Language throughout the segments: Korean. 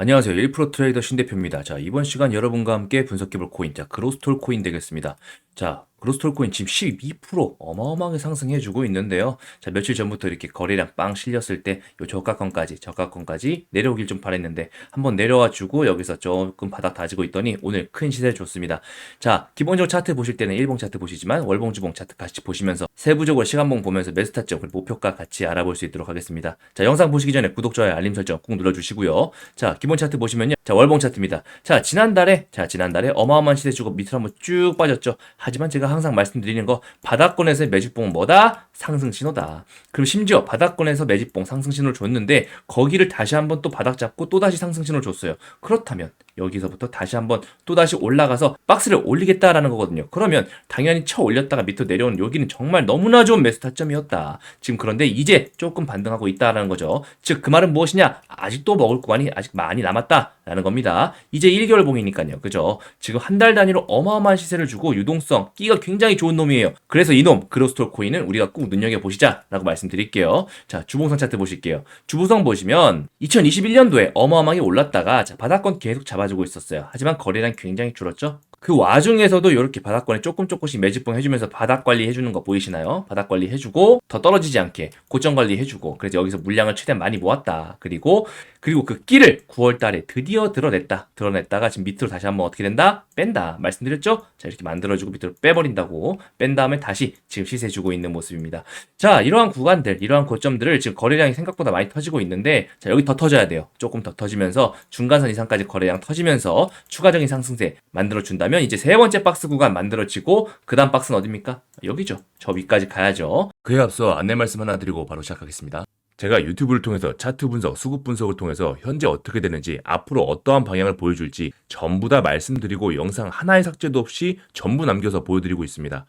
안녕하세요. 1프로 트레이더 신대표입니다. 자, 이번 시간 여러분과 함께 분석해볼 코인, 자, 그로스톨 코인 되겠습니다. 자, 그로스톨 코인 지금 12% 어마어마하게 상승해주고 있는데요. 자, 며칠 전부터 이렇게 거래량 빵 실렸을 때 요 저가권까지, 저가권까지 내려오길 좀 바랬는데 한번 내려와 주고 여기서 조금 바닥 다지고 있더니 오늘 큰 시세 줬습니다. 자, 기본적으로 차트 보실 때는 일봉 차트 보시지만 월봉, 주봉 차트 같이 보시면서 세부적으로 시간봉 보면서 매수 타점, 그리고 목표가 같이 알아볼 수 있도록 하겠습니다. 자, 영상 보시기 전에 구독, 좋아요, 알림 설정 꾹 눌러주시고요. 자, 기본 차트 보시면요. 자, 월봉 차트입니다. 자, 지난달에, 자, 지난달에 어마어마한 시세 주고 밑으로 한번 쭉 빠졌죠. 하지만 제가 항상 말씀드리는 거 바닥권에서의 매집봉은 뭐다? 상승 신호다. 그리고 심지어 바닥권에서 매집봉 상승 신호를 줬는데 거기를 다시 한번 또 바닥 잡고 또 다시 상승 신호를 줬어요. 그렇다면 여기서부터 다시 한번 또 다시 올라가서 박스를 올리겠다라는 거거든요. 그러면 당연히 쳐 올렸다가 밑으로 내려온 여기는 정말 너무나 좋은 매수 타점이었다. 지금 그런데 이제 조금 반등하고 있다라는 거죠. 즉 그 말은 무엇이냐? 아직도 먹을 구간이 아직 많이 남았다라는 겁니다. 이제 1개월 봉이니까요. 그죠? 지금 한 달 단위로 어마어마한 시세를 주고 유동성, 끼가 굉장히 좋은 놈이에요. 그래서 이놈 그로스톨 코인은 우리가 꼭 눈여겨 보시자라고 말씀드릴게요. 자, 주봉선 차트 보실게요. 주보성 보시면 2021년도에 어마어마하게 올랐다가 자, 바닥권 계속 잡아주고 있었어요. 하지만 거래량 굉장히 줄었죠. 그 와중에서도 이렇게 바닥권에 조금 조금씩 매집봉 해주면서 바닥 관리 해주는 거 보이시나요? 바닥 관리 해주고 더 떨어지지 않게 고점 관리 해주고 그래서 여기서 물량을 최대한 많이 모았다. 그리고 그리고 그 끼를 9월달에 드디어 드러냈다. 드러냈다가 지금 밑으로 다시 한번 어떻게 된다? 뺀다. 말씀드렸죠? 자 이렇게 만들어주고 밑으로 빼버린다고 뺀 다음에 다시 지금 시세 주고 있는 모습입니다. 자 이러한 구간들, 이러한 고점들을 지금 거래량이 생각보다 많이 터지고 있는데 자 여기 더 터져야 돼요. 조금 더 터지면서 중간선 이상까지 거래량 터지면서 추가적인 상승세 만들어 준다 면 이제 세 번째 박스 구간 만들어지고 그 다음 박스는 어딥니까? 여기죠. 저 위까지 가야죠. 그에 앞서 안내 말씀 하나 드리고 바로 시작하겠습니다. 제가 유튜브를 통해서 차트 분석, 수급 분석을 통해서 현재 어떻게 되는지, 앞으로 어떠한 방향을 보여줄지 전부 다 말씀드리고 영상 하나의 삭제도 없이 전부 남겨서 보여드리고 있습니다.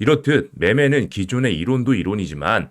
이렇듯 매매는 기존의 이론도 이론이지만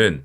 경우는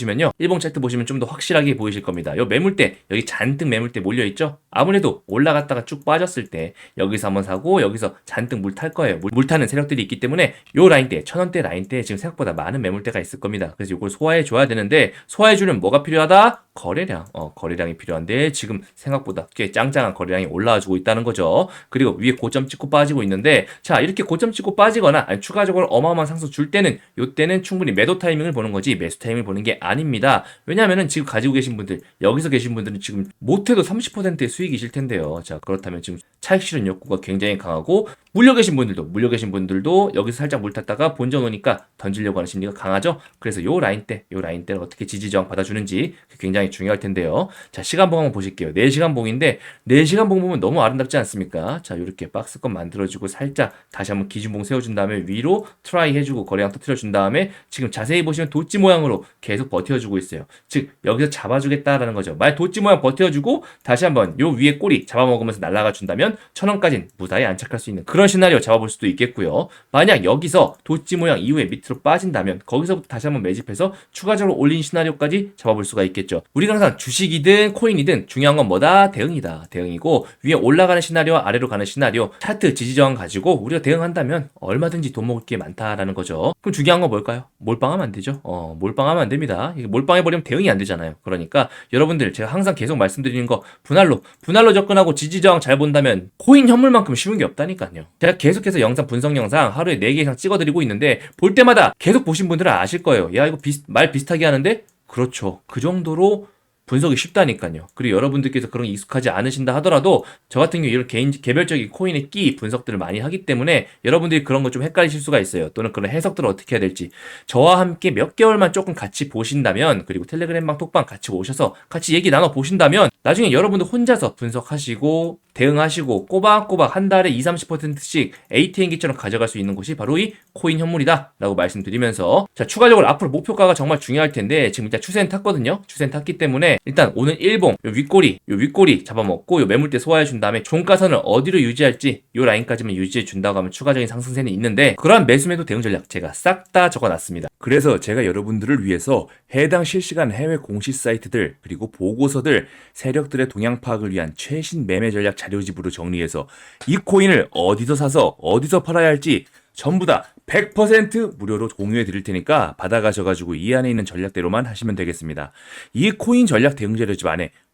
보시면요. 일봉 차트 보시면 좀 더 확실하게 보이실 겁니다. 요 매물대 여기 잔뜩 매물대 몰려 있죠? 아무래도 올라갔다가 쭉 빠졌을 때 여기서 한번 사고 여기서 잔뜩 물 탈 거예요. 물, 물 타는 세력들이 있기 때문에 요 라인대 천 원대 라인대 지금 생각보다 많은 매물대가 있을 겁니다. 그래서 이걸 소화해 줘야 되는데 소화해 주려면 뭐가 필요하다? 거래량. 어, 거래량이 필요한데 지금 생각보다 꽤 짱짱한 거래량이 올라와 주고 있다는 거죠. 그리고 위에 고점 찍고 빠지고 있는데 자, 이렇게 고점 찍고 빠지거나 아니, 추가적으로 어마어마한 상승 줄 때는 요때는 충분히 매도 타이밍을 보는 거지 매수 타이밍을 보는 게 아닙니다. 왜냐하면은 지금 가지고 계신 분들 여기서 계신 분들은 지금 못해도 30%의 수익이실 텐데요. 자, 그렇다면 지금 차익 실현 욕구가 굉장히 강하고 물려 계신 분들도 물려 계신 분들도 여기서 살짝 물 탔다가 본전 오니까 던지려고 하는 심리가 강하죠. 그래서 요 라인 때, 요 라인 때를 어떻게 지지 저항 받아주는지 굉장히 중요할 텐데요. 자, 시간봉 한번 보실게요. 4시간 봉인데 4시간 봉 보면 너무 아름답지 않습니까? 자, 이렇게 박스권 만들어주고 살짝 다시 한번 기준봉 세워준 다음에 위로 트라이 해주고 거래량 터트려준 다음에 지금 자세히 보시면 도찌 모양으로 계속 버텨주고 있어요. 즉 여기서 잡아주겠다라는 거죠. 만약 도찌 모양 버텨주고 다시 한번 요 위에 꼬리 잡아먹으면서 날아가 준다면 천 원까지는 무사히 안착할 수 있는 그런 시나리오 잡아볼 수도 있겠고요. 만약 여기서 도찌 모양 이후에 밑으로 빠진다면 거기서부터 다시 한번 매집해서 추가적으로 올린 시나리오까지 잡아볼 수가 있겠죠. 우리가 항상 주식이든 코인이든 중요한 건 뭐다? 대응이다. 대응이고 위에 올라가는 시나리오와 아래로 가는 시나리오 차트 지지 저항 가지고 우리가 대응한다면 얼마든지 돈 먹을 게 많다라는 거죠. 그럼 중요한 건 뭘까요? 몰빵하면 안 되죠. 어, 몰빵하면 안 됩니다. 몰빵해 버리면 대응이 안 되잖아요. 그러니까 여러분들 제가 항상 계속 말씀드리는 거 분할로 분할로 접근하고 지지 저항 잘 본다면 코인 현물만큼 쉬운 게 없다니까요. 제가 계속해서 영상 분석 영상 하루에 4개 이상 찍어 드리고 있는데 볼 때마다 계속 보신 분들은 아실 거예요. 야 이거 비슷- 말 비슷하게 하는데 그렇죠. 그 정도로 분석이 쉽다니까요. 그리고 여러분들께서 그런 게 익숙하지 않으신다 하더라도 저 같은 경우 이런 개인 개별적인 코인의 끼 분석들을 많이 하기 때문에 여러분들이 그런 거 좀 헷갈리실 수가 있어요. 또는 그런 해석들을 어떻게 해야 될지 저와 함께 몇 개월만 조금 같이 보신다면 그리고 텔레그램방 톡방 같이 오셔서 같이 얘기 나눠 보신다면 나중에 여러분들 혼자서 분석하시고 대응하시고 꼬박꼬박 한 달에 20, 30%씩 ATM기처럼 가져갈 수 있는 곳이 바로 이 코인 현물이다 라고 말씀드리면서 자 추가적으로 앞으로 목표가가 정말 중요할 텐데 지금 일단 추세는 탔거든요. 추세는 탔기 때문에 일단 오늘 일봉 요 윗꼬리 요 윗꼬리 잡아먹고 요 매물대 소화해 준 다음에 종가선을 어디로 유지할지 요 라인까지만 유지해 준다고 하면 추가적인 상승세는 있는데 그러한 매수매도 대응 전략 제가 싹 다 적어놨습니다. 그래서 제가 여러분들을 위해서 해당 실시간 해외 공시 사이트들 그리고 보고서들 세력들의 동향 파악을 위한 최신 매매 전략 자료집으로 정리해서 이 코인을 어디서 사서 어디서 팔아야 할지 전부 다 100% 무료로 공유해 드릴 테니까 받아가셔가지고 이 안에 있는 전략대로만 하시면 되겠습니다. 이 코인 전략 대응 자료집 안에